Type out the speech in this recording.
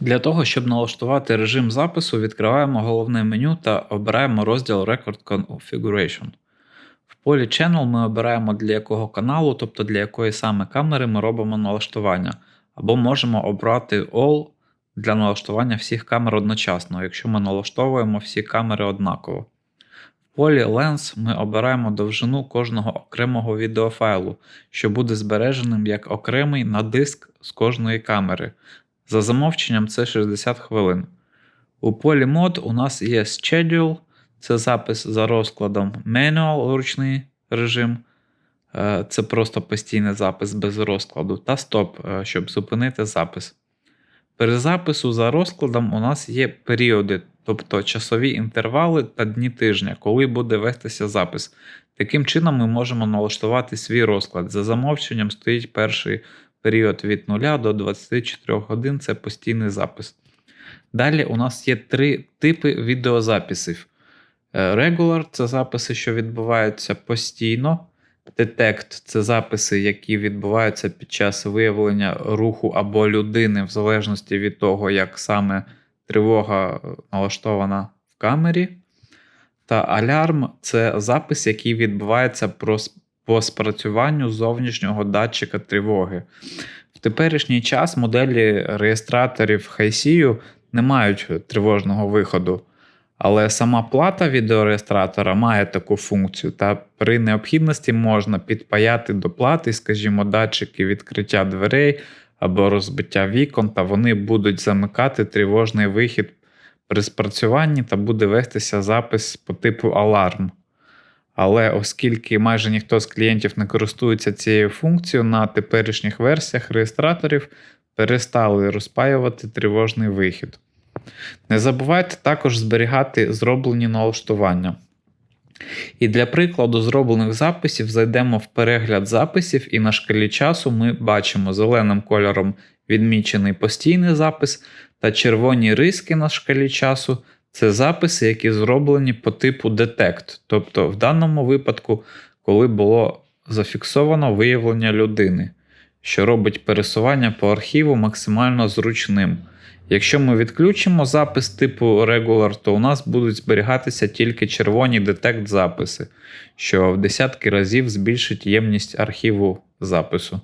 Для того, щоб налаштувати режим запису, відкриваємо головне меню та обираємо розділ Record Configuration. В полі Channel ми обираємо для якого каналу, тобто для якої саме камери ми робимо налаштування, або можемо обрати All для налаштування всіх камер одночасно, якщо ми налаштовуємо всі камери однаково. В полі Lens ми обираємо довжину кожного окремого відеофайлу, що буде збереженим як окремий на диск з кожної камери. За замовченням це 60 хвилин. У полі мод у нас є Schedule, це запис за розкладом, Manual ручний режим, е, це просто постійний запис без розкладу, та Stop, е, щоб зупинити запис. При запису за розкладом у нас є періоди, тобто часові інтервали та дні тижня, коли буде вестися запис. Таким чином ми можемо налаштувати свій розклад. За замовченням стоїть перший період від 0 до 24 годин це постійний запис. Далі у нас є три типи відеозаписів. Е, Regular це записи, що відбуваються постійно. Detect це записи, які відбуваються під час виявлення руху або людини, в залежності від того, як саме тривога е, налаштована в камері. Та алярм це запис, який відбувається по спрацюванню зовнішнього датчика тривоги. В теперішній час моделі реєстраторів HiSeau не мають тривожного виходу. Але сама плата відеореєстратора має таку функцію, та при необхідності можна підпаяти до плати, скажімо, датчики відкриття дверей або розбиття вікон, та вони будуть замикати тривожний вихід при спрацюванні та буде вестися запис по типу аларм. Але оскільки майже ніхто з клієнтів не користується цією функцією, на теперішніх версіях реєстраторів перестали розпаювати тривожний вихід. Не забувайте також зберігати зроблені налаштування. І для прикладу зроблених записів зайдемо в перегляд записів, і на шкалі часу ми бачимо зеленим кольором відмічений постійний запис та червоні риски на шкалі часу це записи, які зроблені по типу Detect, тобто в даному випадку, коли було зафіксовано виявлення людини, що робить пересування по архіву максимально зручним. Якщо ми відключимо запис типу Regular, то у нас будуть зберігатися тільки червоні детект записи, що в десятки разів збільшить ємність архіву запису.